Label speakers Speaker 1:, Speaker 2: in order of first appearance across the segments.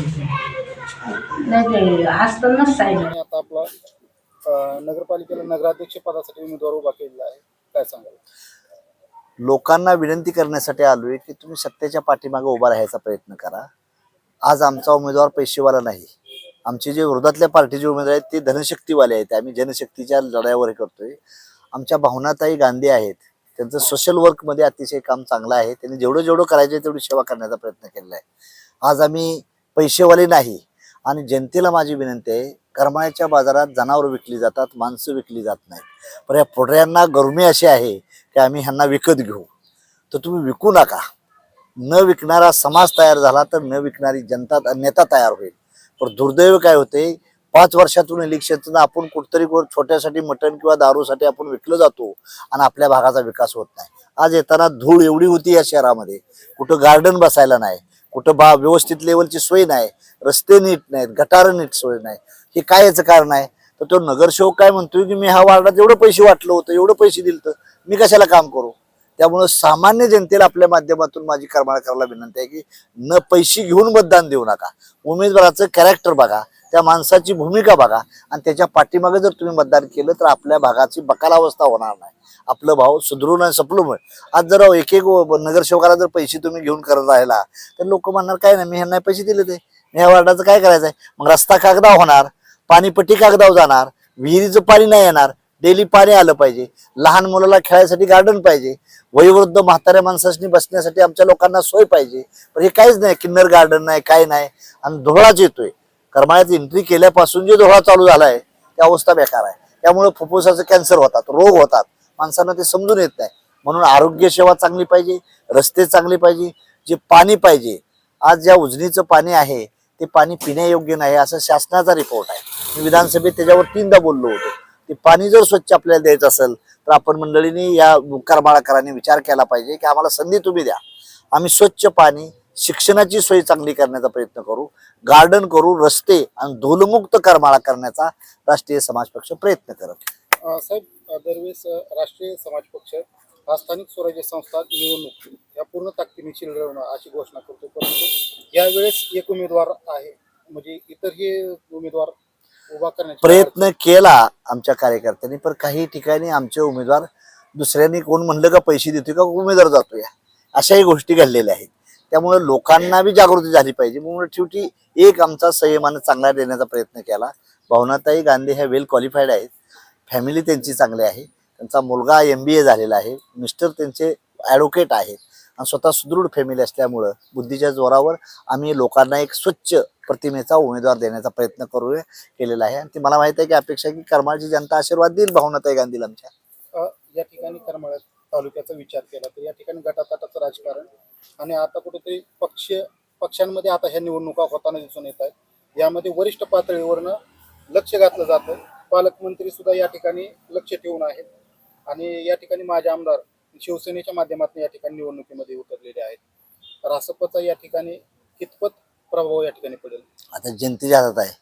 Speaker 1: नाही ते असतानाच सांगितलं
Speaker 2: आणि आता आपला अं, नगरपालिकेला नगराध्यक्ष पदासाठी उमेदवार उभा केलेला आहे. काय सांगाल?
Speaker 3: लोकांना विनंती करण्यासाठी आलोय की तुम्ही सत्तेच्या पाठीमागे उभा राहायचा प्रयत्न करा. आज आमचा उमेदवार पैसेवाला नाही. आमचे जे विरोधातल्या पार्टीचे उमेदवार आहेत ते धनशक्तीवाले आहेत. आम्ही जनशक्तीच्या लढाईवर हे करतोय. आमच्या भावनाताई गांधी आहेत. त्यांचं सोशल वर्कमध्ये अतिशय काम चांगलं आहे. त्यांनी जेवढं जेवढं करायचं तेवढी सेवा करण्याचा प्रयत्न केलेला आहे. आज आम्ही पैसेवाले नाही. आणि जनतेला माझी विनंती आहे करमाळ्याच्या बाजारात जनावरं विकली जातात माणसं विकली जात नाहीत. पण या पुढऱ्यांना गरमी अशी आहे की आम्ही ह्यांना विकत घेऊ. तर तुम्ही विकू नका. न विकणारा समाज तयार झाला तर न विकणारी जनता नेता तयार होईल. पण दुर्दैव काय होते पाच वर्षातून इलेक्शनचं आपण कुठतरी छोट्यासाठी मटण किंवा दारूसाठी आपण विकलं जातो आणि आपल्या भागाचा विकास होत नाही. आज येताना धूळ एवढी होती या शहरामध्ये. कुठं गार्डन बसायला नाही. कुठं बा व्यवस्थित लेवलची सोय नाही रस्ते नीट नाहीत गटार नीट सोय नाही. हे काय याचं कारण आहे? तर तो नगरसेवक काय म्हणतोय की मी ह्या वार्डात एवढं पैसे वाटलं होतं एवढं पैसे दिलं तर मी कशाला काम करू? त्यामुळं सामान्य जनतेला आपल्या माध्यमातून माझी करमाळकरला विनंती आहे की न पैसे घेऊन मतदान देऊ नका. उमेदवाराचं कॅरेक्टर बघा. त्या माणसाची भूमिका बघा. आणि त्याच्या पाठीमागे जर तुम्ही मतदान केलं तर आपल्या भागाची बकाल अवस्था होणार नाही. आपलं भाव सुधरून आणि सपलून आज जर एक एक नगरसेवकाला जर पैसे तुम्ही घेऊन करत राहिला तर लोक म्हणणार काय नाही मी ह्यांना पैसे दिले ते. मी ह्या वार्डाचं काय करायचं आहे मग रस्ता कागदाव होणार पाणीपट्टी कागदाव जाणार विहिरीचं पाणी नाही येणार. डेली पाणी आलं पाहिजे. लहान मुलाला खेळायसाठी गार्डन पाहिजे. वयोवृद्ध म्हाताऱ्या माणसांनी बसण्यासाठी आमच्या लोकांना सोय पाहिजे. पण हे काहीच नाही किन्नर गार्डन नाही काय नाही. आणि धुळाच येतोय. करमाळ्यात एंट्री केल्यापासून जे धुळा चालू झाला आहे त्या अवस्था बेकार आहे. त्यामुळे फुफ्फुसाचं कॅन्सर होतात रोग होतात. माणसांना ते समजून येत नाही. म्हणून आरोग्य सेवा चांगली पाहिजे रस्ते चांगले पाहिजे जे पाणी पाहिजे. आज ज्या उजनीचं पाणी आहे ते पाणी पिण्यायोग्य नाही असं शासनाचा रिपोर्ट आहे. मी विधानसभेत त्याच्यावर तीनदा बोललो होतो. ते पाणी जर स्वच्छ आपल्याला द्यायचं असेल तर आपण मंडळींनी या करमाळाकरांनी विचार केला पाहिजे की आम्हाला संधी तुम्ही द्या. आम्ही स्वच्छ पाणी शिक्षणाची सोय चांगली करण्याचा प्रयत्न करू गार्डन करू रस्ते आणि धूलमुक्त करमाळा करण्याचा राष्ट्रीय समाज पक्ष प्रयत्न करत.
Speaker 2: साहेब दरवेळेस राष्ट्रीय समाज पक्ष हा स्थानिक स्वराज्य संस्था निवडणूक या पूर्ण ताकदीने चिरडवणं अशी घोषणा करतो. परंतु यावेळेस एक उमेदवार आहे म्हणजे इतरही उमेदवार उभा करण्याचे
Speaker 3: प्रयत्न केला आमच्या कार्यकर्त्यांनी पण काही ठिकाणी आमचे उमेदवार दुसऱ्यांनी कोण म्हणलं का पैसे देतोय का उमेदवार जातोय. अशाही गोष्टी घडलेल्या आहेत. त्यामुळे लोकांना बी जागृती झाली पाहिजे. म्हणून शेवटी एक आमचा संयमानं चांगला देण्याचा प्रयत्न केला. भावनाताई गांधी ह्या वेल क्वालिफाईड आहेत. फॅमिली त्यांची चांगली आहे. त्यांचा मुलगा एम बी ए झालेला आहे. मिस्टर त्यांचे ॲडव्होकेट आहेत. आणि स्वतः सुदृढ फॅमिली असल्यामुळं बुद्धीच्या जोरावर आम्ही लोकांना एक स्वच्छ प्रतिमेचा उमेदवार देण्याचा प्रयत्न करू केलेला आहे. आणि ती मला माहीत आहे की अपेक्षा की करमाळची जनता आशीर्वाद देईल भावनाताई गांधीला आमच्या.
Speaker 2: या ठिकाणी करमाळ्यात तालुक्याचा विचार केला तर या ठिकाणी गटातटाचं राजकारण आणि आता कुठेतरी पक्ष पक्षांमध्ये आता ह्या निवडणुका होताना दिसून येत आहेत. यामध्ये वरिष्ठ पातळीवरनं लक्ष घातलं जातं. पालकमंत्री सुद्धा या ठिकाणी लक्ष ठेवून आहेत. आणि या ठिकाणी माझे आमदार शिवसेनेच्या माध्यमातून या ठिकाणी निवडणुकीमध्ये उतरलेले आहेत. रासपचा या ठिकाणी कितपत प्रभाव या ठिकाणी पडेल?
Speaker 3: आता जनतेच्या हातात आहे.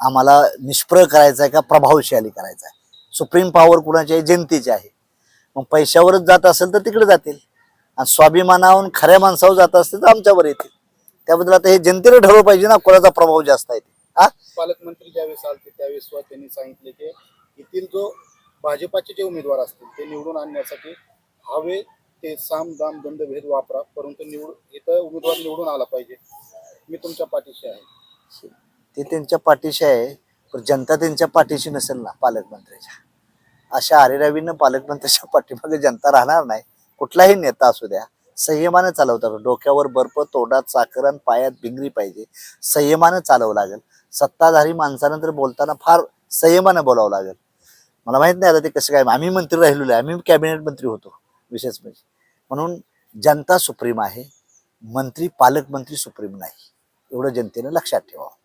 Speaker 3: आम्हाला निष्प्रय करायचा आहे का प्रभावशाली करायचा आहे सुप्रीम पॉवर कुणाची आहे? जनतेची आहे. मग पैशावरच जात असेल तर तिकडे जातील. आणि स्वाभिमानाहून खऱ्या माणसावर जात असतील तर आमच्यावर येतील. त्याबद्दल आता हे जनतेने ठरवलं पाहिजे ना कोणाचा प्रभाव जास्त आहे ते. हा?
Speaker 2: पालकमंत्री ज्यावेळेस आलते त्यावेळेस सुद्धा त्यांनी सांगितले की येथील जो भाजपाचे जे उमेदवार असतील ते निवडून आणण्यासाठी हवे ते साम दाम दंड भेद वापरा परंतु निवड इथं उमेदवार निवडून आला पाहिजे. मी तुमच्या पाठीशी आहे.
Speaker 3: ते त्यांच्या पाठीशी आहे पण जनता त्यांच्या पाठीशी नसेल ना पालकमंत्र्याच्या. अशा आरेरावीनं पालकमंत्र्याच्या पाठीमागे जनता राहणार नाही. कुठलाही नेता असू द्या संयमानं चालवतात. डोक्यावर बर्फ तोंडात साखर आणि पायात भिंगरी पाहिजे. संयमानं चालवं लागेल. सत्ताधारी माणसानं तर बोलताना फार संयमानं बोलावं लागेल. मला माहीत नाही आता ते कसं काय. आम्ही मंत्री राहिलेलो आहे. आम्ही कॅबिनेट मंत्री होतो विशेष म्हणजे. म्हणून जनता सुप्रीम आहे. मंत्री पालकमंत्री सुप्रीम नाही. एवढं जनतेनं लक्षात ठेवावं.